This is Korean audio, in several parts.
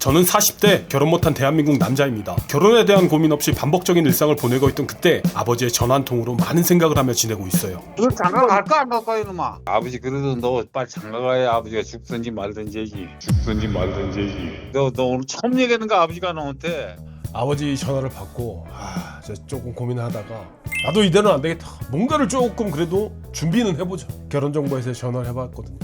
저는 40대 결혼 못한 대한민국 남자입니다. 결혼에 대한 고민 없이 반복적인 일상을 보내고 있던 그때 아버지의 전화 한 통으로 많은 생각을 하며 지내고 있어요. 너 장가 갈까 안 갈까 이놈아 아버지 그래도 너 빨리 장가 가야 아버지가 죽든지 말든지 해지 죽든지 말든지 해지 너, 너 오늘 처음 얘기하는 거 아버지가 너한테 아버지 전화를 받고 아, 저 조금 고민하다가 나도 이대로는 안 되겠다. 뭔가를 조금 그래도 준비는 해보자. 결혼 정보에서 전화를 해봤거든요.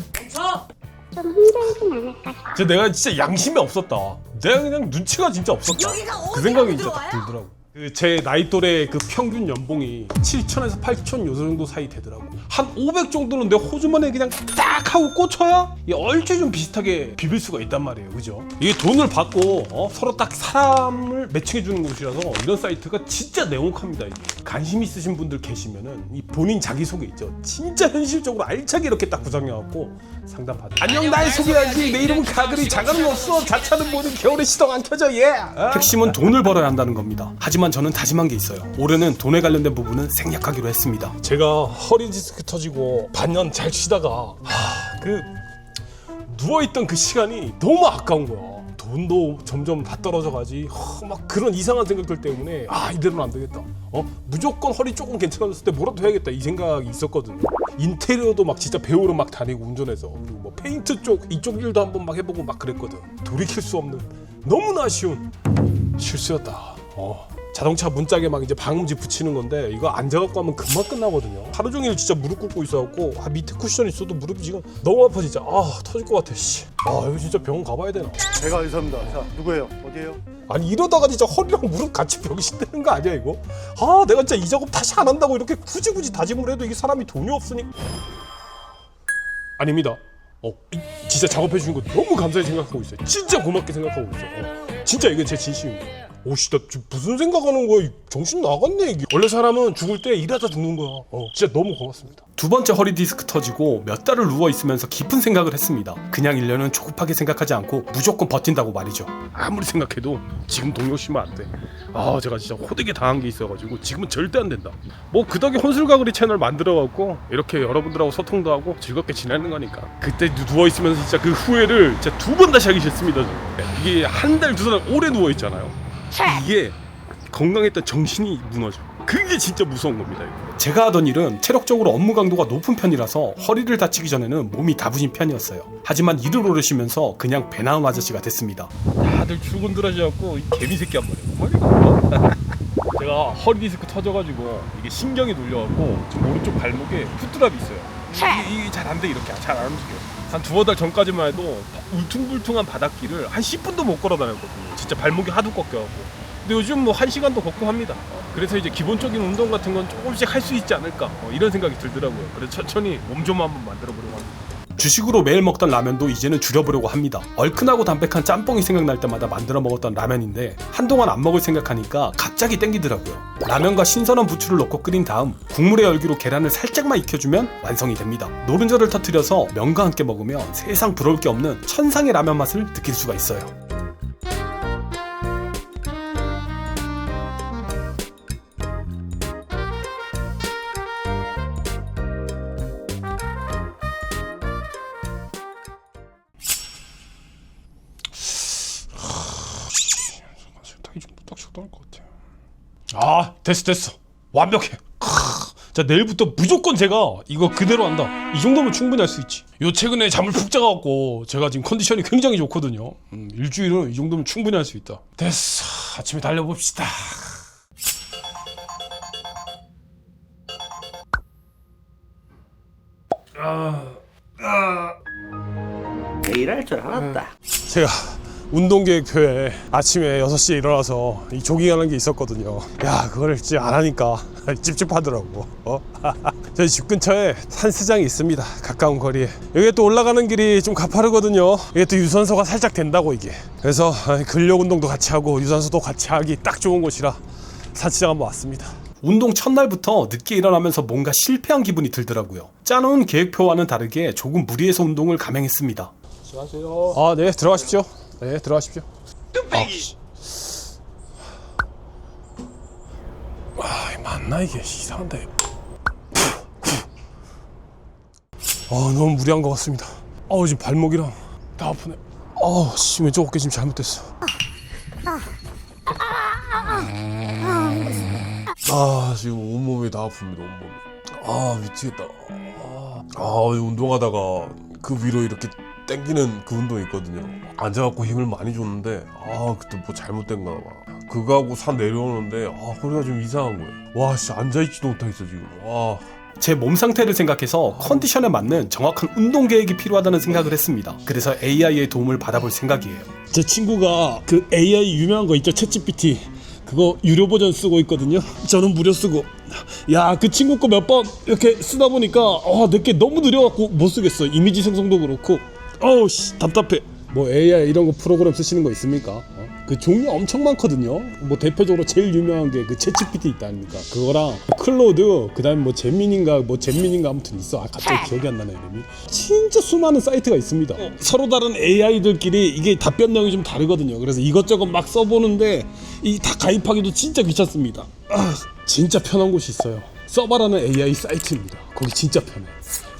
좀 힘들진 않을까 싶어. 진짜 내가 진짜 양심이 없었다. 내가 그냥 눈치가 진짜 없었다. 그 생각이 진짜 딱 들더라고. 그 제 나이 또래 그 평균 연봉이 7천에서 8천 요 정도 사이 되더라고. 한 500 정도는 내 호주머니에 그냥 딱 하고 꽂혀야 이 얼추 좀 비슷하게 비빌 수가 있단 말이에요. 그죠? 이게 돈을 받고 어? 서로 딱 사람을 매칭해 주는 곳이라서 이런 사이트가 진짜 냉혹합니다. 이게. 관심 있으신 분들 계시면은 이 본인 자기소개 있죠. 진짜 현실적으로 알차게 이렇게 딱 구성해 갖고 상담 받아. 안녕 나의 소개야지. 내 이름은 가그리 자가는 없어. 자차는 뭐든 겨울에 시동 안 켜져 예. 아. 핵심은 돈을 벌어야 한다는 겁니다. 하지만 저는 다짐한 게 있어요. 올해는 돈에 관련된 부분은 생략하기로 했습니다. 제가 허리 디스크 터지고 반년 잘 쉬다가 하, 그 누워있던 그 시간이 너무 아까운 거야. 돈도 점점 다 떨어져 가지. 허, 막 그런 이상한 생각들 때문에 아 이대로는 안 되겠다. 어 무조건 허리 조금 괜찮아졌을 때 뭐라도 해야겠다 이 생각이 있었거든요. 인테리어도 막 진짜 배우러 막 다니고 운전해서 그리고 뭐 페인트 쪽 이쪽 일도 한번 막 해보고 막 그랬거든. 돌이킬 수 없는 너무나 아쉬운 실수였다. 어. 자동차 문짝에 막 이제 방음지 붙이는 건데 이거 앉아갖고 하면 금방 끝나거든요. 하루 종일 진짜 무릎 꿇고 있어갖고 아, 밑에 쿠션 있어도 무릎이 지금 너무 아파 진짜. 아 터질 것 같아. 씨. 아 이거 진짜 병원 가봐야 되나? 제가 의사입니다. 자, 누구예요? 어디예요? 아니 이러다가 진짜 허리랑 무릎 같이 병신 되는 거 아니야 이거? 아 내가 진짜 이 작업 다시 안 한다고 이렇게 굳이 굳이 다짐을 해도 이게 사람이 돈이 없으니 아닙니다. 어 이- 진짜 작업해 주신 거 너무 감사히 생각하고 있어요. 진짜 고맙게 생각하고 있어. 어, 진짜 이게 제 진심입니다. 오씨 나 지금 무슨 생각하는 거야? 이 정신 나갔네 이게. 원래 사람은 죽을 때 일하다 죽는 거야. 어 진짜 너무 고맙습니다. 두 번째 허리 디스크 터지고 몇 달을 누워 있으면서 깊은 생각을 했습니다. 그냥 1년은 조급하게 생각하지 않고 무조건 버틴다고 말이죠. 아무리 생각해도 지금 동요시면 안 돼. 아 제가 진짜 호되게 당한 게 있어가지고 지금은 절대 안 된다. 뭐 그 덕에 혼술가그리 채널 만들어갖고 이렇게 여러분들하고 소통도 하고 즐겁게 지내는 거니까. 그때 누워 있으면서 진짜 그 후회를 진짜 두 번 다시 하기 싫습니다. 저. 이게 한 달 두 달 오래 누워 있잖아요. 이게 건강했던 정신이 무너져. 그게 진짜 무서운 겁니다. 이거. 제가 하던 일은 체력적으로 업무 강도가 높은 편이라서 허리를 다치기 전에는 몸이 다부진 편이었어요. 하지만 일을 오래 쉬면서 그냥 배 나온 아저씨가 됐습니다. 다들 출근들 하셔갖고 이 개미 새끼 한 마리 허리가 아파 제가 허리 디스크 터져가지고 이게 신경이 눌려갖고 지금 오른쪽 발목에 푸드랍이 있어요 이게, 이게 잘안 돼 이렇게 잘 안 움직여 한 두어 달 전까지만 해도 울퉁불퉁한 바닷길을 한 10분도 못 걸어 다녔거든요. 진짜 발목이 하도 꺾여갖고. 근데 요즘 뭐 한 시간도 걷고 합니다. 그래서 이제 기본적인 운동 같은 건 조금씩 할 수 있지 않을까 어, 이런 생각이 들더라고요. 그래서 천천히 몸 좀 한번 만들어 보려고 합니다 주식으로 매일 먹던 라면도 이제는 줄여보려고 합니다. 얼큰하고 담백한 짬뽕이 생각날 때마다 만들어 먹었던 라면인데 한동안 안 먹을 생각하니까 갑자기 땡기더라고요. 라면과 신선한 부추를 넣고 끓인 다음 국물의 열기로 계란을 살짝만 익혀주면 완성이 됩니다. 노른자를 터트려서 면과 함께 먹으면 세상 부러울 게 없는 천상의 라면 맛을 느낄 수가 있어요. 됐어 됐어 완벽해. 크. 자 내일부터 무조건 제가 이거 그대로 한다. 이 정도면 충분히 할 수 있지. 요 최근에 잠을 푹 자갖고 제가 지금 컨디션이 굉장히 좋거든요. 음, 일주일은 이 정도면 충분히 할 수 있다. 됐어 아침에 달려봅시다. 내일 할 줄 알았다. 제가 운동계획표에 아침에 6시에 일어나서 이 조깅하는 게 있었거든요. 야, 그걸 진짜 안 하니까 찝찝하더라고. 어? 저희 집 근처에 산스장이 있습니다. 가까운 거리에. 여기 또 올라가는 길이 좀 가파르거든요. 이게 또 유산소가 살짝 된다고 이게. 그래서 근력 운동도 같이 하고 유산소도 같이 하기 딱 좋은 곳이라 산시장 한번 왔습니다. 운동 첫날부터 늦게 일어나면서 뭔가 실패한 기분이 들더라고요. 짜놓은 계획표와는 다르게 조금 무리해서 운동을 감행했습니다. 아, 네, 들어가십시오. 네, 들어가십시오. 아, 씨. 아, 맞나 이게 이상한데. 아, 너무 무리한 것 같습니다. 아, 지금 발목이랑 다 아프네. 아우 씨 왼쪽 어깨 지금 잘못됐어. 아 지금 온몸이 다 아픕니다 온몸. 아 미치겠다. 아, 아 운동하다가 그 위로 이렇게 땡기는 그 운동 있거든요. 앉아갖고 힘을 많이 줬는데 아 그때 뭐 잘못된가 봐. 그거하고 산 내려오는데 아 허리가 좀 이상한 거예요. 와씨 앉아있지도 못하겠어 지금. 와. 제몸 상태를 생각해서 컨디션에 맞는 정확한 운동 계획이 필요하다는 생각을 했습니다. 그래서 AI의 도움을 받아볼 생각이에요. 제 친구가 그 AI 유명한 거 있죠 챗GPT 그거 유료 버전 쓰고 있거든요 저는 무료 쓰고 야 그 친구 거 몇 번 이렇게 쓰다 보니까 아 내게 너무 느려갖고 못 쓰겠어 이미지 생성도 그렇고 어우 씨 답답해 뭐 AI 이런 거 프로그램 쓰시는 거 있습니까? 어? 그 종류 엄청 많거든요. 뭐 대표적으로 제일 유명한 게그 챗GPT 있다 아닙니까? 그거랑 클로드, 그다음에 뭐 잼민인가 뭐 잼민인가 아무튼 있어. 아 갑자기 기억이 안 나네 이름이. 진짜 수많은 사이트가 있습니다. 서로 다른 AI들끼리 이게 답변량이 좀 다르거든요. 그래서 이것저것 막 써보는데 이 다 가입하기도 진짜 귀찮습니다. 아 진짜 편한 곳이 있어요. 서바라는 AI 사이트입니다. 거기 진짜 편해.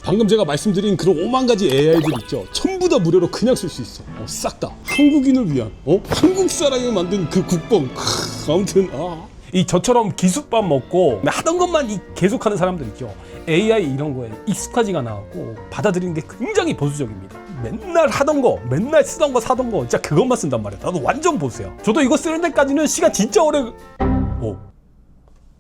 방금 제가 말씀드린 그런 오만 가지 AI들 있죠. 전부 다 무료로 그냥 쓸 수 있어. 어, 싹 다. 한국인을 위한, 어? 한국 사람이 만든 그 국뽕. 크, 아무튼, 아. 이 저처럼 기숙밥 먹고 하던 것만 이- 계속하는 사람들 있죠. AI 이런 거에 익숙하지가 않아갖고 받아들이는 게 굉장히 보수적입니다. 맨날 하던 거, 맨날 쓰던 거, 사던 거, 진짜 그것만 쓴단 말이야. 나도 완전 보수야. 저도 이거 쓰는 데까지는 시간 진짜 오래. 어,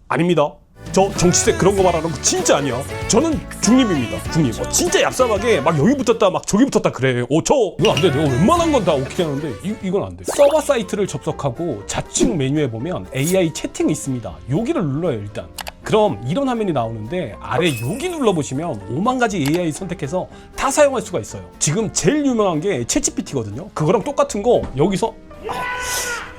아닙니다. 저 정치색 그런 거 말하는 거 진짜 아니야. 저는 중립입니다. 중립. 어, 진짜 얍삽하게 막 여기 붙었다 막 저기 붙었다 그래. 어, 저 이건 안 돼. 내가 웬만한 건 다 오케이 하는데 이, 이건 안 돼. 서버 사이트를 접속하고 좌측 메뉴에 보면 AI 채팅이 있습니다. 여기를 눌러요 일단. 그럼 이런 화면이 나오는데 아래 여기 눌러보시면 5만 가지 AI 선택해서 다 사용할 수가 있어요. 지금 제일 유명한 게 챗GPT거든요. 그거랑 똑같은 거 여기서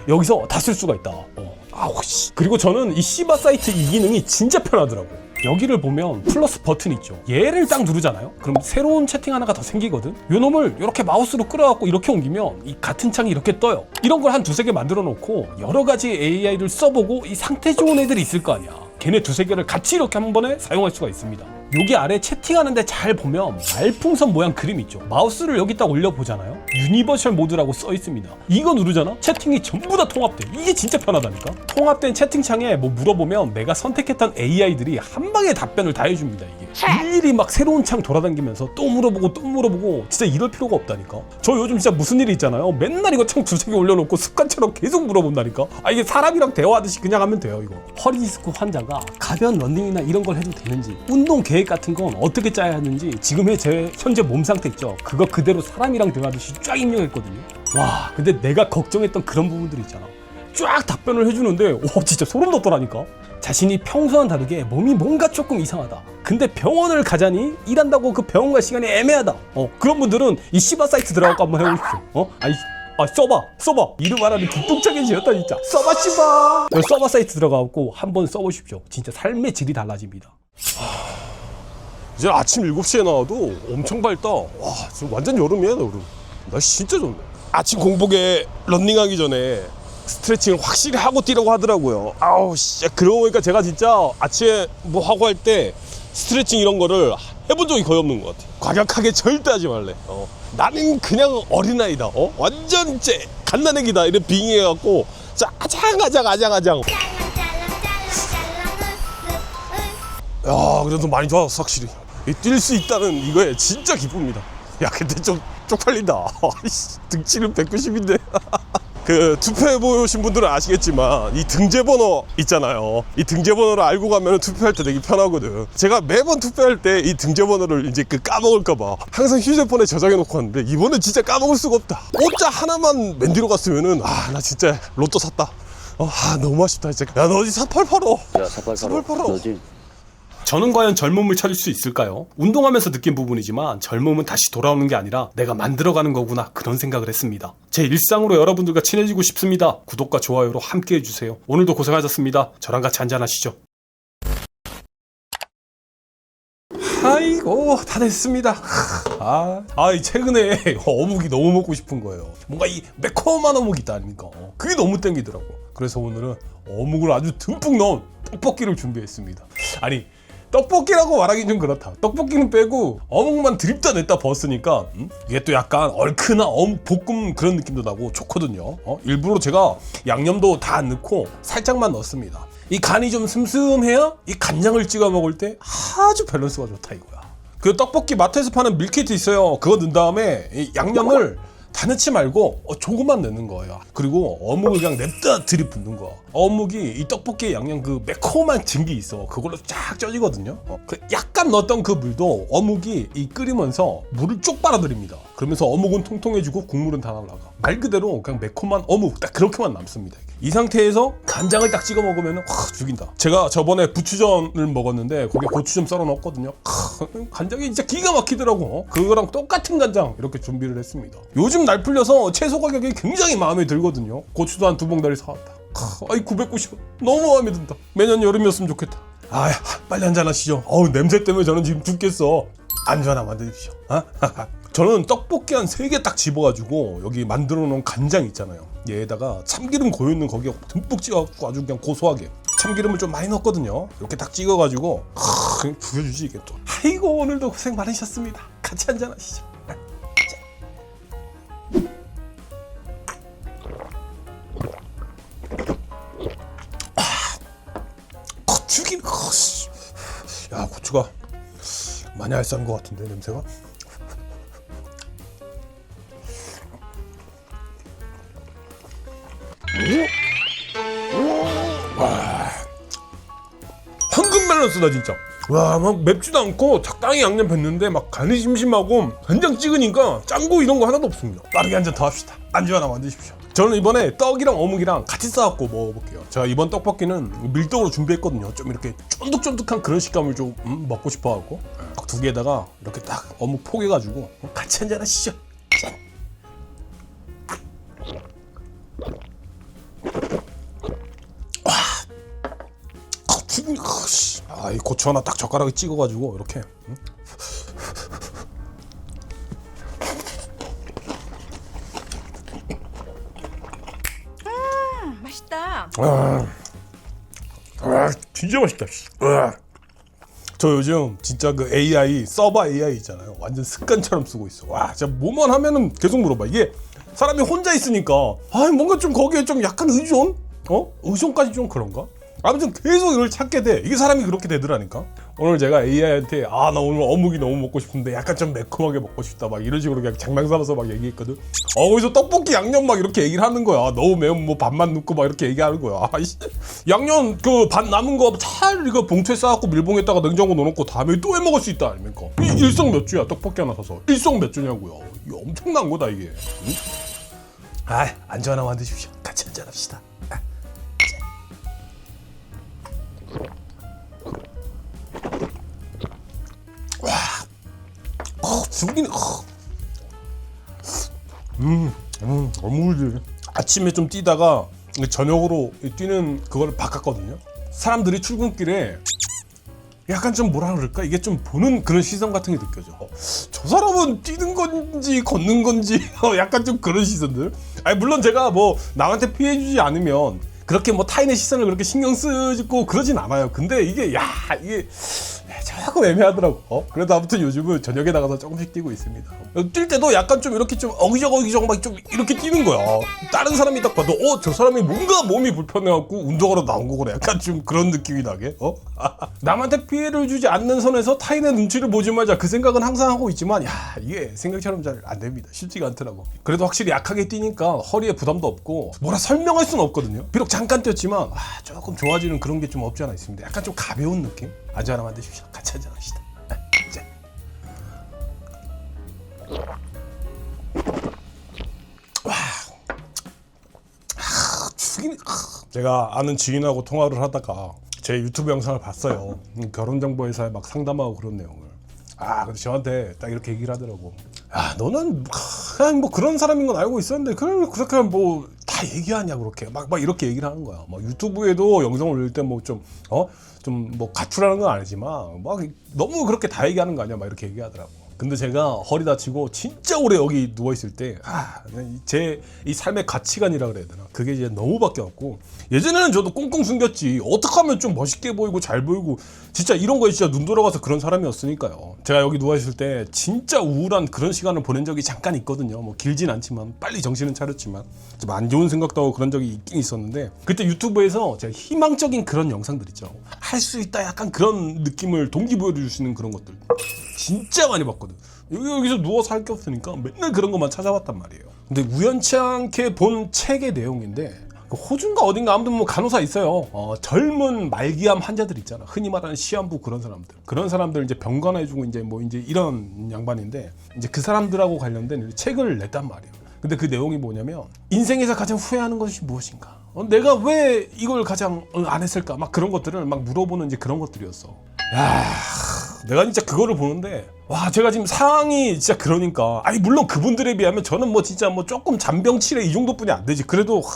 여기서 다 쓸 수가 있다. 어. 아우 씨. 그리고 저는 이 시바 사이트 이 기능이 진짜 편하더라고. 여기를 보면 플러스 버튼 있죠. 얘를 딱 누르잖아요. 그럼 새로운 채팅 하나가 더 생기거든. 요 놈을 이렇게 마우스로 끌어갖고 이렇게 옮기면 이 같은 창이 이렇게 떠요. 이런 걸 한 두세 개 만들어 놓고 여러 가지 AI를 써보고 이 상태 좋은 애들이 있을 거 아니야. 걔네 두세 개를 같이 이렇게 한 번에 사용할 수가 있습니다. 여기 아래 채팅하는데 잘 보면 말풍선 모양 그림 있죠. 마우스를 여기 딱 올려 보잖아요. 유니버셜 모드라고 써 있습니다. 이거 누르잖아. 채팅이 전부 다 통합돼. 이게 진짜 편하다니까. 통합된 채팅창에 뭐 물어보면 내가 선택했던 AI들이 한 방에 답변을 다 해줍니다. 이게 일일이 막 새로운 창 돌아다니면서 또 물어보고 또 물어보고 진짜 이럴 필요가 없다니까. 저 요즘 진짜 무슨 일이 있잖아요. 맨날 이거 창 두세 개 올려놓고 습관처럼 계속 물어본다니까. 아 이게 사람이랑 대화하듯이 그냥 하면 돼요 이거. 허리 디스크 환자가 가벼운 런닝이나 이런 걸 해도 되는지 운동 계획 같은 건 어떻게 짜야 하는지 지금의 제 현재 몸 상태 있죠. 그거 그대로 사람이랑 대화하듯이 쫙 입력했거든요. 와 근데 내가 걱정했던 그런 부분들 있잖아. 쫙 답변을 해주는데 오 진짜 소름 돋더라니까. 자신이 평소와는 다르게 몸이 뭔가 조금 이상하다. 근데 병원을 가자니 일한다고 그 병원 갈 시간이 애매하다. 어 그런 분들은 이 시바 사이트 들어가고 한번 해보십시오. 어? 아이 아 써봐 써봐. 이름 하나는 기똥차게 지었다 진짜. 써봐 씨바. 어, 써봐 사이트 들어가고 한번 써보십시오. 진짜 삶의 질이 달라집니다. 이제 아침 7시에 나와도 엄청 밝다. 와 지금 완전 여름이야 여름. 날씨 진짜 좋네. 아침 공복에 런닝하기 전에 스트레칭을 확실히 하고 뛰라고 하더라고요. 아우 씨, 그러고 보니까 제가 진짜 아침에 뭐 하고 할 때 스트레칭 이런 거를 해본 적이 거의 없는 것 같아. 과격하게 절대 하지 말래. 어. 나는 그냥 어린아이다. 어? 완전 이제 갓난애기다. 이런 빙의해갖고 자 아장 아장 아장 아장. 야 그래도 많이 좋았어 확실히. 뛸 수 있다는 이거에 진짜 기쁩니다. 야 근데 좀 쪽팔린다. 등치는 190인데. 그 투표해 보신 분들은 아시겠지만 이 등재 번호 있잖아요. 이 등재 번호를 알고 가면 투표할 때 되게 편하거든. 제가 매번 투표할 때 이 등재 번호를 이제 그 까먹을까 봐 항상 휴대폰에 저장해 놓고 왔는데 이번엔 진짜 까먹을 수가 없다. 오자 하나만 맨 뒤로 갔으면은 아 나 진짜 로또 샀다. 어, 아 너무 아쉽다 진짜. 야너 어디 사팔 팔어? 야 사팔 사팔 팔어. 너지 저는 과연 젊음을 찾을 수 있을까요? 운동하면서 느낀 부분이지만 젊음은 다시 돌아오는 게 아니라 내가 만들어가는 거구나 그런 생각을 했습니다. 제 일상으로 여러분들과 친해지고 싶습니다. 구독과 좋아요로 함께 해주세요. 오늘도 고생하셨습니다. 저랑 같이 한잔하시죠. 아이고 다 됐습니다. 아, 아, 이 최근에 어묵이 너무 먹고 싶은 거예요. 뭔가 이 매콤한 어묵 있다 아닙니까? 어, 그게 너무 땡기더라고. 그래서 오늘은 어묵을 아주 듬뿍 넣은 떡볶이를 준비했습니다. 아니 떡볶이라고 말하기 좀 그렇다. 떡볶이는 빼고 어묵만 드립다 냈다 벗으니까 음? 이게 또 약간 얼큰한 어묵 볶음 그런 느낌도 나고 좋거든요. 어? 일부러 제가 양념도 다 안 넣고 살짝만 넣습니다. 이 간이 좀 슴슴해야 이 간장을 찍어 먹을 때 아주 밸런스가 좋다 이거야. 그 떡볶이 마트에서 파는 밀키트 있어요. 그거 넣은 다음에 이 양념을 다 넣지 말고 어, 조금만 넣는 거예요. 그리고 어묵을 그냥 냅다 들이붓는 거. 어묵이 이 떡볶이의 양념 그 매콤한 증기 있어. 그걸로 쫙 쪄지거든요. 어, 그 약간 넣었던 그 물도 어묵이 이 끓이면서 물을 쭉 빨아들입니다. 그러면서 어묵은 통통해지고 국물은 다 날라가. 말 그대로 그냥 매콤한 어묵 딱 그렇게만 남습니다. 이 상태에서 간장을 딱 찍어 먹으면 와 죽인다. 제가 저번에 부추전을 먹었는데 거기에 고추 좀 썰어 넣었거든요. 크, 간장이 진짜 기가 막히더라고. 그거랑 똑같은 간장 이렇게 준비를 했습니다. 요즘 날 풀려서 채소 가격이 굉장히 마음에 들거든요. 고추도 한 두 봉다리 사왔다. 크, 아이 990원 너무 마음에 든다. 매년 여름이었으면 좋겠다. 아 빨리 한잔 하시죠. 어우 냄새 때문에 저는 지금 죽겠어. 안주 하나 만드십시오. 어? 저는 떡볶이 한 세 개 딱 집어가지고 여기 만들어 놓은 간장 있잖아요. 얘에다가 참기름 고여 있는 거기에 듬뿍 찍어갖고 아주 그냥 고소하게 참기름을 좀 많이 넣었거든요. 이렇게 딱 찍어가지고 하, 그냥 죽여주지 이게 또. 아이고 오늘도 고생 많으셨습니다. 같이 한잔 하시죠. 아, 죽인. 아, 씨. 야 고추가 많이 알싸한 것 같은데 냄새가. 밸런스다 진짜. 와, 막 맵지도 않고 적당히 양념 뱉는데 막 간이 심심하고 간장 찍으니까 짱구 이런 거 하나도 없습니다. 빠르게 한 잔 더 합시다. 안주 하나 만드십시오. 저는 이번에 떡이랑 어묵이랑 같이 싸갖고 먹어볼게요. 제가 이번 떡볶이는 밀떡으로 준비했거든요. 좀 이렇게 쫀득쫀득한 그런 식감을 좀 음, 먹고 싶어갖고 떡두 개에다가 이렇게 딱 어묵 포개가지고 같이 한잔 하시죠. 짠. 아, 죽은 아, 씨. 아, 이 고추 하나 딱 젓가락에 찍어가지고 이렇게. 응? 맛있다. 아, 아, 진짜 맛있다. 씨. 아. 저 요즘 진짜 그 AI 서버 AI 있잖아요. 완전 습관처럼 쓰고 있어. 와, 진짜 뭐만 하면은 계속 물어봐. 이게 사람이 혼자 있으니까 아, 뭔가 좀 거기에 좀 약간 의존? 어? 의존까지 좀 그런가? 아무튼 계속 이걸 찾게 돼. 이게 사람이 그렇게 되더라니까. 오늘 제가 AI한테 아 나 오늘 어묵이 너무 먹고 싶은데 약간 좀 매콤하게 먹고 싶다 막 이런 식으로 그냥 장난 삼아서 막 얘기했거든. 어 거기서 떡볶이 양념 막 이렇게 얘기를 하는 거야. 너무 매운 뭐 반만 넣고 막 이렇게 얘기하는 거야. 아이씨. 양념 그 반 남은 거 잘 이거 봉투에 싸갖고 밀봉에다가 냉장고 넣어놓고 다음에 또 해 먹을 수 있다 아닙니까? 이 일성 몇 주야 떡볶이 하나 사서 일성 몇 주냐고요. 이거 엄청난 거다 이게. 응? 아 안주 하나 만드십시오. 같이 한잔 합시다. 어, 죽이네. 어. 음, 음, 어묵이지. 아침에 좀 뛰다가 저녁으로 뛰는 그걸 바꿨거든요. 사람들이 출근길에 약간 좀 뭐라 그럴까 이게 좀 보는 그런 시선 같은 게 느껴져. 어, 저 사람은 뛰는 건지 걷는 건지 어, 약간 좀 그런 시선들. 아니 물론 제가 뭐 남한테 피해 주지 않으면 그렇게 뭐 타인의 시선을 그렇게 신경 쓰고 그러진 않아요. 근데 이게 야 이게 조금 애매하더라고. 어? 그래도 아무튼 요즘은 저녁에 나가서 조금씩 뛰고 있습니다. 뛸 때도 약간 좀 이렇게 좀 어기적 어기적 막 좀 이렇게 뛰는 거야. 다른 사람이 딱 봐도 어 저 사람이 뭔가 몸이 불편해갖고 운동하러 나온 거구나. 약간 좀 그런 느낌이 나게. 어? 남한테 피해를 주지 않는 선에서 타인의 눈치를 보지 말자. 그 생각은 항상 하고 있지만 야 이게 생각처럼 잘 안 됩니다. 쉽지가 않더라고. 그래도 확실히 약하게 뛰니까 허리에 부담도 없고 뭐라 설명할 수는 없거든요. 비록 잠깐 뛰었지만 아, 조금 좋아지는 그런 게 좀 없지 않아 있습니다. 약간 좀 가벼운 느낌? 아주 하나 만드십시오. 같이 한잔 합시다. 아, 짠. 와. 죽이네. 제가 아는 지인하고 통화를 하다가 제 유튜브 영상을 봤어요. 음, 결혼 정보 회사에 막 상담하고 그런 내용을. 아, 근데 저한테 딱 이렇게 얘기를 하더라고. 아, 너는 그냥 뭐 그런 사람인 건 알고 있었는데, 그걸 그렇게 뭐 다 얘기하냐, 그렇게. 막, 막 이렇게 얘기를 하는 거야. 막 유튜브에도 영상 올릴 때 뭐 좀, 어? 좀 뭐 가출하는 건 아니지만, 막 너무 그렇게 다 얘기하는 거 아니야? 막 이렇게 얘기하더라고. 근데 제가 허리 다치고 진짜 오래 여기 누워 있을 때, 아, 제 이 삶의 가치관이라 그래야 되나? 그게 이제 너무 바뀌었고 예전에는 저도 꽁꽁 숨겼지. 어떻게 하면 좀 멋있게 보이고 잘 보이고 진짜 이런 거에 진짜 눈 돌아가서 그런 사람이었으니까요. 제가 여기 누워 있을 때 진짜 우울한 그런 시간을 보낸 적이 잠깐 있거든요. 뭐 길진 않지만 빨리 정신은 차렸지만 좀 안 좋은 생각도 하고 그런 적이 있긴 있었는데 그때 유튜브에서 제가 희망적인 그런 영상들 있죠. 할 수 있다 약간 그런 느낌을 동기부여 줄수 있는 그런 것들 진짜 많이 봤거든. 여기 여기서 누워서 할 게 없으니까 맨날 그런 것만 찾아봤단 말이에요. 근데 우연치 않게 본 책의 내용인데 그 호주인가 어딘가 아무튼 뭐 간호사 있어요. 어, 젊은 말기암 환자들 있잖아. 흔히 말하는 시한부 그런 사람들. 그런 사람들 이제 병간해주고 이제 뭐 이제 이런 양반인데 이제 그 사람들하고 관련된 책을 냈단 말이에요. 근데 그 내용이 뭐냐면 인생에서 가장 후회하는 것이 무엇인가? 어, 내가 왜 이걸 가장 어, 안 했을까? 막 그런 것들을 막 물어보는 이제 그런 것들이었어. 야, 내가 진짜 그거를 보는데 와 제가 지금 상황이 진짜 그러니까. 아니 물론 그분들에 비하면 저는 뭐 진짜 뭐 조금 잔병치레 이 정도뿐이 안 되지. 그래도 하,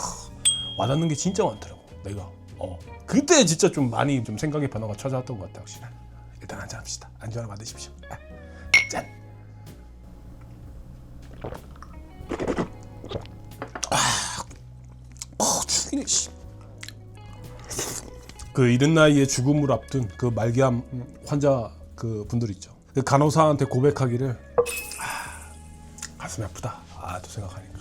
와닿는 게 진짜 많더라고 내가. 어 그때 진짜 좀 많이 좀 생각의 변화가 찾아왔던 것 같아 확실히. 일단 안주 하나 받으십시오. 아, 짠 아, 어, 씨. 그 이른 나이에 죽음을 앞둔 그 말기암 환자 그 분들 있죠. 그 간호사한테 고백하기를 아, 가슴이 아프다. 아, 또 생각하니까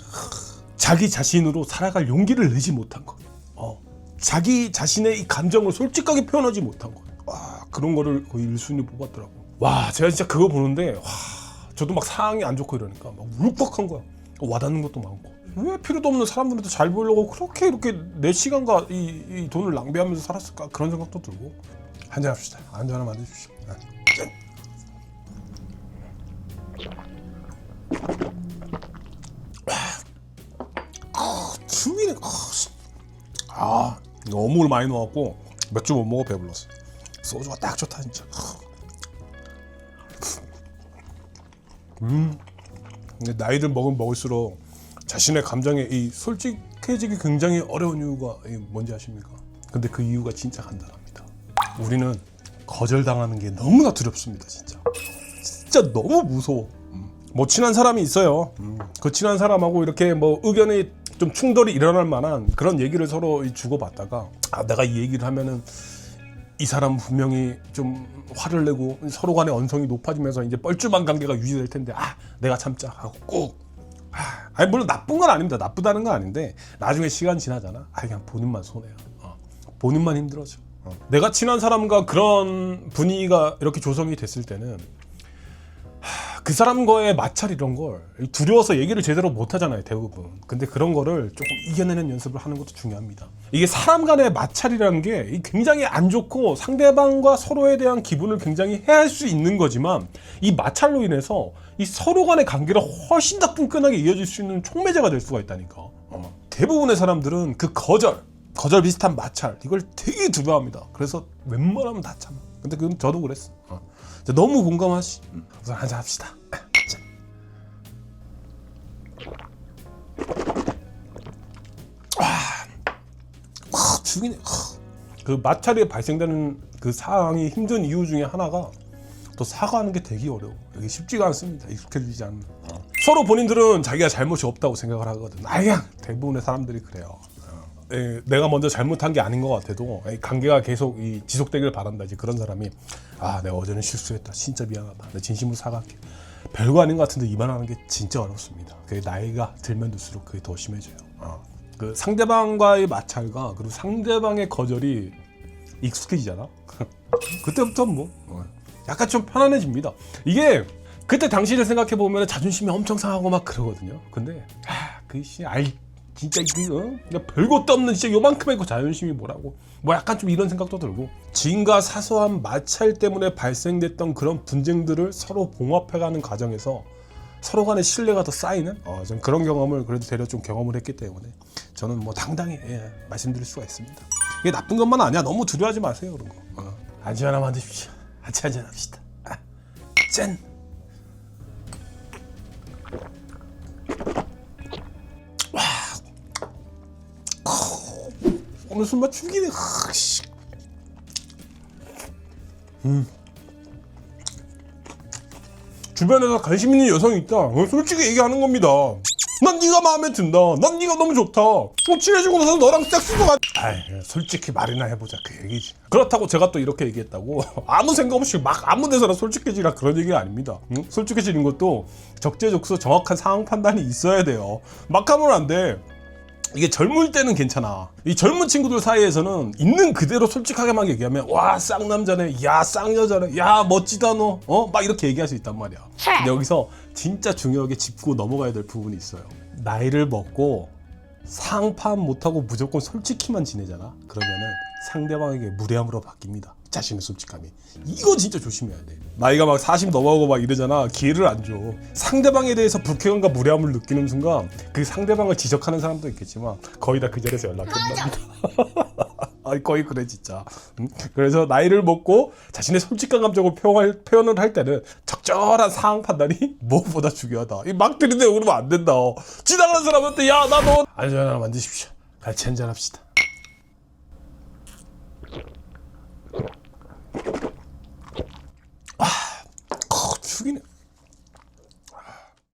자기 자신으로 살아갈 용기를 내지 못한 것. 어, 자기 자신의 이 감정을 솔직하게 표현하지 못한 것. 와, 그런 거를 거의 1순위 뽑았더라고. 와, 제가 진짜 그거 보는데 와, 저도 막 상황이 안 좋고 이러니까 막 울컥한 거야. 와닿는 것도 많고. 왜 필요도 없는 사람들한테 잘 보이려고 그렇게 이렇게 내 시간과 이, 이 돈을 낭비하면서 살았을까? 그런 생각도 들고. 한잔 합시다. 한잔 하나 만드십시오. 네. 짠. 아, 죽이네. 아, 씨. 아 너무 많이 넣었고 맥주 못 먹어 배불렀어. 소주가 딱 좋다 진짜. 음. 근데 나이를 먹으면 먹을수록 자신의 감정에 이 솔직해지기 굉장히 어려운 이유가 이 뭔지 아십니까? 근데 그 이유가 진짜 간단합니다. 우리는 거절당하는 게 너무나 두렵습니다, 진짜. 진짜 너무 무서워. 음. 뭐 친한 사람이 있어요. 음. 그 친한 사람하고 이렇게 뭐 의견이 좀 충돌이 일어날 만한 그런 얘기를 서로 주고받다가 아 내가 이 얘기를 하면은 이 사람 분명히 좀 화를 내고 서로 간의 언성이 높아지면서 이제 뻘쭘한 관계가 유지될 텐데 아 내가 참자 하고 꼭 아, 아니 물론 나쁜 건 아닙니다 나쁘다는 건 아닌데 나중에 시간 지나잖아 아 그냥 본인만 손해야 어. 본인만 힘들어져 어. 내가 친한 사람과 그런 분위기가 이렇게 조성이 됐을 때는 하, 그 사람과의 마찰 이런 걸 두려워서 얘기를 제대로 못 하잖아요 대부분. 근데 그런 거를 조금 이겨내는 연습을 하는 것도 중요합니다. 이게 사람 간의 마찰이라는 게 굉장히 안 좋고 상대방과 서로에 대한 기분을 굉장히 해할 수 있는 거지만 이 마찰로 인해서 이 서로 간의 관계가 훨씬 더 끈끈하게 이어질 수 있는 촉매제가 될 수가 있다니까. 어. 대부분의 사람들은 그 거절 거절 비슷한 마찰 이걸 되게 두려워합니다. 그래서 웬만하면 다 참아 근데 그건 저도 그랬어 어. 너무 공감하시 음. 우선 한잔 합시다 짠. 아, 죽이네. 그 마찰이 발생되는 그 상황이 힘든 이유 중에 하나가 또 사과하는 게 되게 어려워. 이게 쉽지가 않습니다. 익숙해지지 않는. 어. 서로 본인들은 자기가 잘못이 없다고 생각을 하거든. 아, 그냥 대부분의 사람들이 그래요. 어. 에, 내가 먼저 잘못한 게 아닌 것 같아도 이 관계가 계속 이 지속되길 바란다. 이제 그런 사람이 아, 내가 어제는 실수했다. 진짜 미안하다. 내 진심으로 사과할게. 별거 아닌 것 같은데 이만하는 게 진짜 어렵습니다. 그게 나이가 들면 들수록 그게 더 심해져요. 어. 그 상대방과의 마찰과 그리고 상대방의 거절이 익숙해지잖아. 그때부터 뭐 어, 약간 좀 편안해집니다. 이게 그때 당시를 생각해 보면 자존심이 엄청 상하고 막 그러거든요. 근데 아, 그씨 아이 진짜 그 어? 그냥 별것도 없는 진짜 요만큼의 그 자존심이 뭐라고 뭐 약간 좀 이런 생각도 들고 지인과 사소한 마찰 때문에 발생됐던 그런 분쟁들을 서로 봉합해가는 과정에서 서로 간의 신뢰가 더 쌓이는 어, 좀 그런 경험을 그래도 대략 좀 경험을 했기 때문에 저는 뭐 당당히 예, 말씀드릴 수가 있습니다. 이게 나쁜 것만 아니야. 너무 두려워하지 마세요 그런 거. 어. 안주 하나 만드십시오. 같이 한잔 합시다. 아, 짠. 오늘 술맛 죽이네. 하, 씨. 주변에서 관심 있는 여성이 있다. 어, 솔직히 얘기하는 겁니다. 난 네가 마음에 든다. 난 네가 너무 좋다. 어, 친해지고 나서 너랑 섹스도 가. 아이, 솔직히 말이나 해보자 그 얘기지. 그렇다고 제가 또 이렇게 얘기했다고 아무 생각 없이 막 아무 데서나 솔직해지라 그런 얘기가 아닙니다. 응? 솔직해지는 것도 적재적소 정확한 상황 판단이 있어야 돼요. 막 하면 안 돼. 이게 젊을 때는 괜찮아. 이 젊은 친구들 사이에서는 있는 그대로 솔직하게만 얘기하면 와 쌍남자네, 야 쌍여자네, 야 멋지다 너, 어? 막 이렇게 얘기할 수 있단 말이야. 근데 여기서 진짜 중요하게 짚고 넘어가야 될 부분이 있어요. 나이를 먹고 상판 못하고 무조건 솔직히만 지내잖아. 그러면은 상대방에게 무례함으로 바뀝니다. 자신의 솔직함이. 이거 진짜 조심해야 돼. 나이가 막 40 넘어가고 막 이러잖아. 기회를 안 줘. 상대방에 대해서 불쾌감과 무례함을 느끼는 순간 그 상대방을 지적하는 사람도 있겠지만 거의 다 그 자리에서 연락 끝납니다. 아 거의 그래 진짜. 음? 그래서 나이를 먹고 자신의 솔직한 감정을 표현할, 표현을 할 때는 적절한 상황 판단이 무엇보다 중요하다. 이 막 들이대고 그러면 안 된다. 지나가는 사람한테 야 나 너 안전 하나 만드십시오. 같이 한잔 합시다. 아, 어, 죽이네.